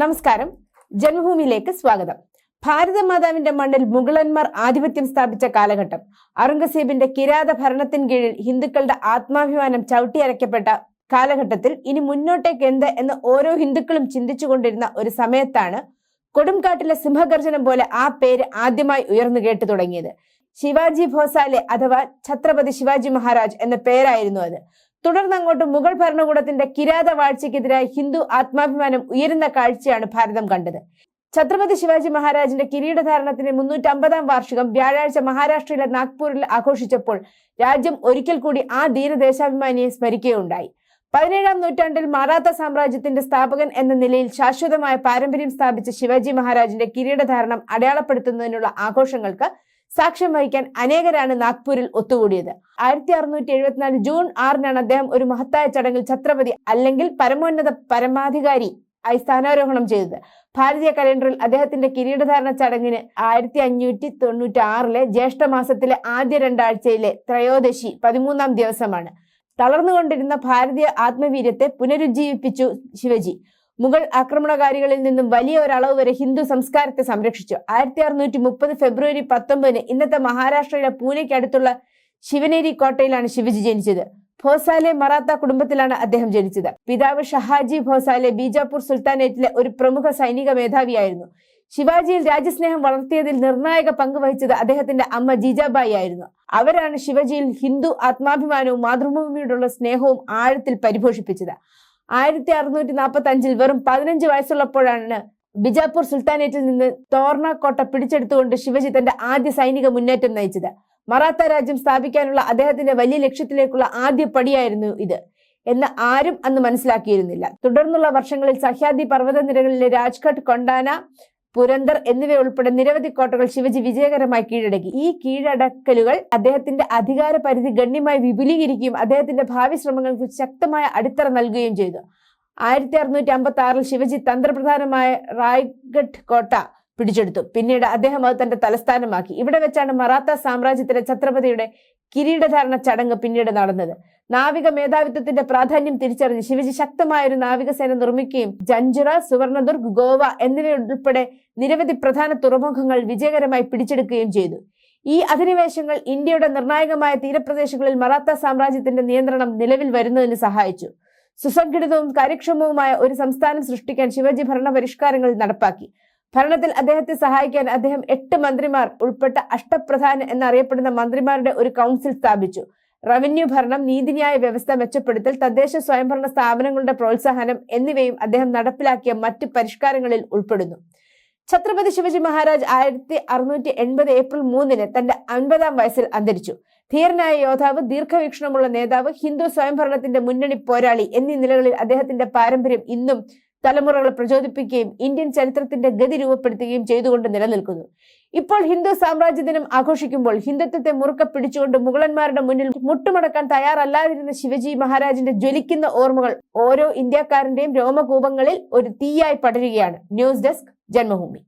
നമസ്കാരം. ജന്മഭൂമിയിലേക്ക് സ്വാഗതം. ഭാരതമാതാവിന്റെ മണ്ണിൽ മുഗളന്മാർ ആധിപത്യം സ്ഥാപിച്ച കാലഘട്ടം. ഔറംഗസീബിന്റെ കിരാത ഭരണത്തിന് കീഴിൽ ഹിന്ദുക്കളുടെ ആത്മാഭിമാനം ചവിട്ടിയരയ്ക്കപ്പെട്ട കാലഘട്ടത്തിൽ ഇനി മുന്നോട്ടേക്ക് എന്ത് എന്ന് ഓരോ ഹിന്ദുക്കളും ചിന്തിച്ചുകൊണ്ടിരുന്ന ഒരു സമയത്താണ് കൊടുംകാട്ടിലെ സിംഹഗർജനം പോലെ ആ പേര് ആദ്യമായി ഉയർന്നു കേട്ടു തുടങ്ങിയത്. ശിവാജി ഭോസാലെ അഥവാ ഛത്രപതി ശിവാജി മഹാരാജ് എന്ന പേരായിരുന്നു അത്. തുടർന്ന് അങ്ങോട്ട് മുഗൾ ഭരണകൂടത്തിന്റെ കിരാത വാഴ്ചയ്ക്കെതിരായി ഹിന്ദു ആത്മാഭിമാനം ഉയരുന്ന കാഴ്ചയാണ് ഭാരതം കണ്ടത്. ഛത്രപതി ശിവാജി മഹാരാജിന്റെ കിരീടധാരണത്തിന് മുന്നൂറ്റമ്പതാം വാർഷികം വ്യാഴാഴ്ച മഹാരാഷ്ട്രയിലെ നാഗ്പൂരിൽ ആഘോഷിച്ചപ്പോൾ രാജ്യം ഒരിക്കൽ കൂടി ആ ധീരദേശാഭിമാനിയെ സ്മരിക്കുകയുണ്ടായി. പതിനേഴാം നൂറ്റാണ്ടിൽ മറാത്ത സാമ്രാജ്യത്തിന്റെ സ്ഥാപകൻ എന്ന നിലയിൽ ശാശ്വതമായ പാരമ്പര്യം സ്ഥാപിച്ച ശിവാജി മഹാരാജിന്റെ കിരീടധാരണം അടയാളപ്പെടുത്തുന്നതിനുള്ള ആഘോഷങ്ങൾക്ക് സാക്ഷ്യം വഹിക്കാൻ അനേകരാണ് നാഗ്പൂരിൽ ഒത്തുകൂടിയത്. ആയിരത്തി അറുന്നൂറ്റി എഴുപത്തിനാല് ജൂൺ ആറിനാണ് അദ്ദേഹം ഒരു മഹത്തായ ചടങ്ങിൽ ഛത്രപതി അല്ലെങ്കിൽ പരമോന്നത പരമാധികാരി ആയി സ്ഥാനാരോഹണം ചെയ്തത്. ഭാരതീയ കലണ്ടറിൽ അദ്ദേഹത്തിന്റെ കിരീടധാരണ ചടങ്ങിന് ആയിരത്തി അഞ്ഞൂറ്റി തൊണ്ണൂറ്റി ആറിലെ ജ്യേഷ്ഠമാസത്തിലെ ആദ്യ രണ്ടാഴ്ചയിലെ ത്രയോദശി പതിമൂന്നാം ദിവസമാണ്. തളർന്നുകൊണ്ടിരുന്ന ഭാരതീയ ആത്മവീര്യത്തെ പുനരുജ്ജീവിപ്പിച്ചു ശിവജി. മുഗൾ ആക്രമണകാരികളിൽ നിന്നും വലിയ ഒരളവ് വരെ ഹിന്ദു സംസ്കാരത്തെ സംരക്ഷിച്ചു. ആയിരത്തി അറുന്നൂറ്റി മുപ്പത് ഫെബ്രുവരി പത്തൊമ്പതിന് ഇന്നത്തെ മഹാരാഷ്ട്രയിലെ പൂനെക്ക് അടുത്തുള്ള ശിവനേരി കോട്ടയിലാണ് ശിവജി ജനിച്ചത്. ഭോസാലെ മറാത്ത കുടുംബത്തിലാണ് അദ്ദേഹം ജനിച്ചത്. പിതാവ് ഷഹാജി ഭോസാലെ ബീജാപൂർ സുൽത്താനേറ്റിലെ ഒരു പ്രമുഖ സൈനിക മേധാവിയായിരുന്നു. ശിവാജിയിൽ രാജ്യസ്നേഹം വളർത്തിയതിൽ നിർണായക പങ്ക് വഹിച്ചത് അദ്ദേഹത്തിന്റെ അമ്മ ജീജാബായി ആയിരുന്നു. അവരാണ് ശിവജിയിൽ ഹിന്ദു ആത്മാഭിമാനവും മാതൃഭൂമിയോടുള്ള സ്നേഹവും ആഴത്തിൽ പരിപോഷിപ്പിച്ചത്. ആയിരത്തി അറുന്നൂറ്റി നാൽപ്പത്തി അഞ്ചിൽ വെറും പതിനഞ്ച് വയസ്സുള്ളപ്പോഴാണ് ബിജാപൂർ സുൽത്താനേറ്റിൽ നിന്ന് തോർണ കോട്ട പിടിച്ചെടുത്തുകൊണ്ട് ശിവജി തന്റെ ആദ്യ സൈനിക മുന്നേറ്റം നയിച്ചത്. മറാത്ത രാജ്യം സ്ഥാപിക്കാനുള്ള അദ്ദേഹത്തിന്റെ വലിയ ലക്ഷ്യത്തിലേക്കുള്ള ആദ്യ പടിയായിരുന്നു ഇത് എന്ന് ആരും അന്ന് മനസ്സിലാക്കിയിരുന്നില്ല. തുടർന്നുള്ള വർഷങ്ങളിൽ സഹ്യാദി പർവത നിരകളിലെ രാജ്ഘട്ട് കൊണ്ടാന പുരന്തർ എന്നിവയുൾപ്പെടെ നിരവധി കോട്ടകൾ ശിവജി വിജയകരമായി കീഴടക്കി. ഈ കീഴടക്കലുകൾ അദ്ദേഹത്തിന്റെ അധികാര പരിധി ഗണ്യമായി വിപുലീകരിക്കുകയും അദ്ദേഹത്തിന്റെ ഭാവി ശ്രമങ്ങൾക്ക് ശക്തമായ അടിത്തറ നൽകുകയും ചെയ്തു. ആയിരത്തി അറുന്നൂറ്റി അമ്പത്തി ആറിൽ ശിവജി തന്ത്രപ്രധാനമായ റായ്ഗഡ് കോട്ട പിടിച്ചെടുത്തു. പിന്നീട് അദ്ദേഹം അത് തന്റെ തലസ്ഥാനമാക്കി. ഇവിടെ വെച്ചാണ് മറാത്ത സാമ്രാജ്യത്തിലെ ഛത്രപതിയുടെ കിരീടധാരണ ചടങ്ങ് പിന്നീട് നടന്നത്. നാവിക മേധാവിത്വത്തിന്റെ പ്രാധാന്യം തിരിച്ചറിഞ്ഞ് ശിവജി ശക്തമായ ഒരു നാവികസേന നിർമ്മിക്കുകയും ജഞ്ചുറ സുവർണദുർഗ് ഗോവ എന്നിവയുൾപ്പെടെ നിരവധി പ്രധാന തുറമുഖങ്ങൾ വിജയകരമായി പിടിച്ചെടുക്കുകയും ചെയ്തു. ഈ അധിനിവേശങ്ങൾ ഇന്ത്യയുടെ നിർണായകമായ തീരപ്രദേശങ്ങളിൽ മറാത്ത സാമ്രാജ്യത്തിന്റെ നിയന്ത്രണം നിലവിൽ വരുന്നതിന് സഹായിച്ചു. സുസംഘടിതവും കാര്യക്ഷമവുമായ ഒരു സംസ്ഥാനം സൃഷ്ടിക്കാൻ ശിവജി ഭരണ പരിഷ്കാരങ്ങൾ നടപ്പാക്കി. ഭരണത്തിൽ അദ്ദേഹത്തെ സഹായിക്കാൻ അദ്ദേഹം എട്ട് മന്ത്രിമാർ ഉൾപ്പെട്ട അഷ്ടപ്രധാന എന്നറിയപ്പെടുന്ന മന്ത്രിമാരുടെ ഒരു കൗൺസിൽ സ്ഥാപിച്ചു. റവന്യൂ ഭരണം നീതിന്യായ വ്യവസ്ഥ മെച്ചപ്പെടുത്തൽ തദ്ദേശ സ്വയംഭരണ സ്ഥാപനങ്ങളുടെ പ്രോത്സാഹനം എന്നിവയും അദ്ദേഹം നടപ്പിലാക്കിയ മറ്റ് പരിഷ്കാരങ്ങളിൽ ഉൾപ്പെടുന്നു. ഛത്രപതി ശിവജി മഹാരാജ് ആയിരത്തി അറുന്നൂറ്റി എൺപത് ഏപ്രിൽ മൂന്നിന് തന്റെ അൻപതാം വയസ്സിൽ അന്തരിച്ചു. ധീരനായ യോദ്ധാവ് ദീർഘവീക്ഷണമുള്ള നേതാവ് ഹിന്ദു സ്വയംഭരണത്തിന്റെ മുന്നണി പോരാളി എന്നീ നിലകളിൽ അദ്ദേഹത്തിന്റെ പാരമ്പര്യം ഇന്നും തലമുറകളെ പ്രചോദിപ്പിക്കുകയും ഇന്ത്യൻ ചരിത്രത്തിന്റെ ഗതി രൂപപ്പെടുത്തുകയും ചെയ്തുകൊണ്ട് നിലനിൽക്കുന്നു. ഇപ്പോൾ ഹിന്ദു സാമ്രാജ്യ ദിനം ആഘോഷിക്കുമ്പോൾ ഹിന്ദുത്വത്തെ മുറുക്കെ പിടിച്ചുകൊണ്ട് മുഗളന്മാരുടെ മുന്നിൽ മുട്ടുമടക്കാൻ തയ്യാറല്ലാതിരുന്ന ശിവജി മഹാരാജിന്റെ ജ്വലിക്കുന്ന ഓർമ്മകൾ ഓരോ ഇന്ത്യക്കാരന്റെയും രോമകൂപങ്ങളിൽ ഒരു തീയായി പടരുകയാണ്. News desk Janmabhumi.